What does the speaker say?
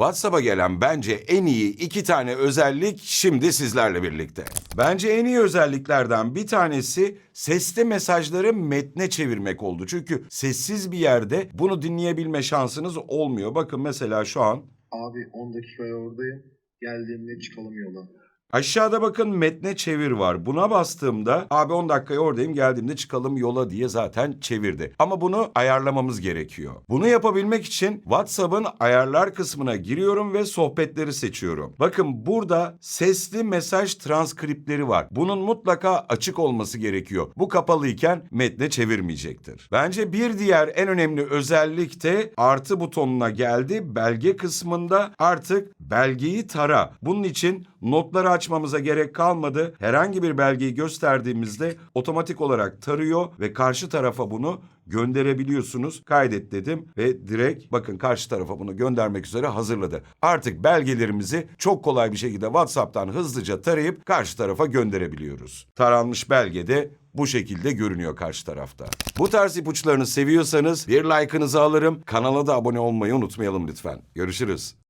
WhatsApp'a gelen bence en iyi iki tane özellik şimdi sizlerle birlikte. Bence en iyi özelliklerden bir tanesi sesli mesajları metne çevirmek oldu. Çünkü sessiz bir yerde bunu dinleyebilme şansınız olmuyor. Bakın mesela şu an Abi 10 dakikaya oradayım. Geldiğimde çıkalım yola. Aşağıda bakın metne çevir var. Buna bastığımda abi 10 dakikaya oradayım geldiğimde çıkalım yola diye zaten çevirdi. Ama bunu ayarlamamız gerekiyor. Bunu yapabilmek için WhatsApp'ın ayarlar kısmına giriyorum ve sohbetleri seçiyorum. Bakın burada sesli mesaj transkriptleri var. Bunun mutlaka açık olması gerekiyor. Bu kapalıyken metne çevirmeyecektir. Bence bir diğer en önemli özellik de artı butonuna geldi. Belge kısmında artık belgeyi tara. Bunun için notları açmamıza gerek kalmadı. Herhangi bir belgeyi gösterdiğimizde otomatik olarak tarıyor ve karşı tarafa bunu gönderebiliyorsunuz. Kaydet dedim ve direkt bakın karşı tarafa bunu göndermek üzere hazırladı. Artık belgelerimizi çok kolay bir şekilde WhatsApp'tan hızlıca tarayıp karşı tarafa gönderebiliyoruz. Taranmış belge de bu şekilde görünüyor karşı tarafta. Bu tarz ipuçlarını seviyorsanız bir like'ınızı alırım. Kanala da abone olmayı unutmayalım lütfen. Görüşürüz.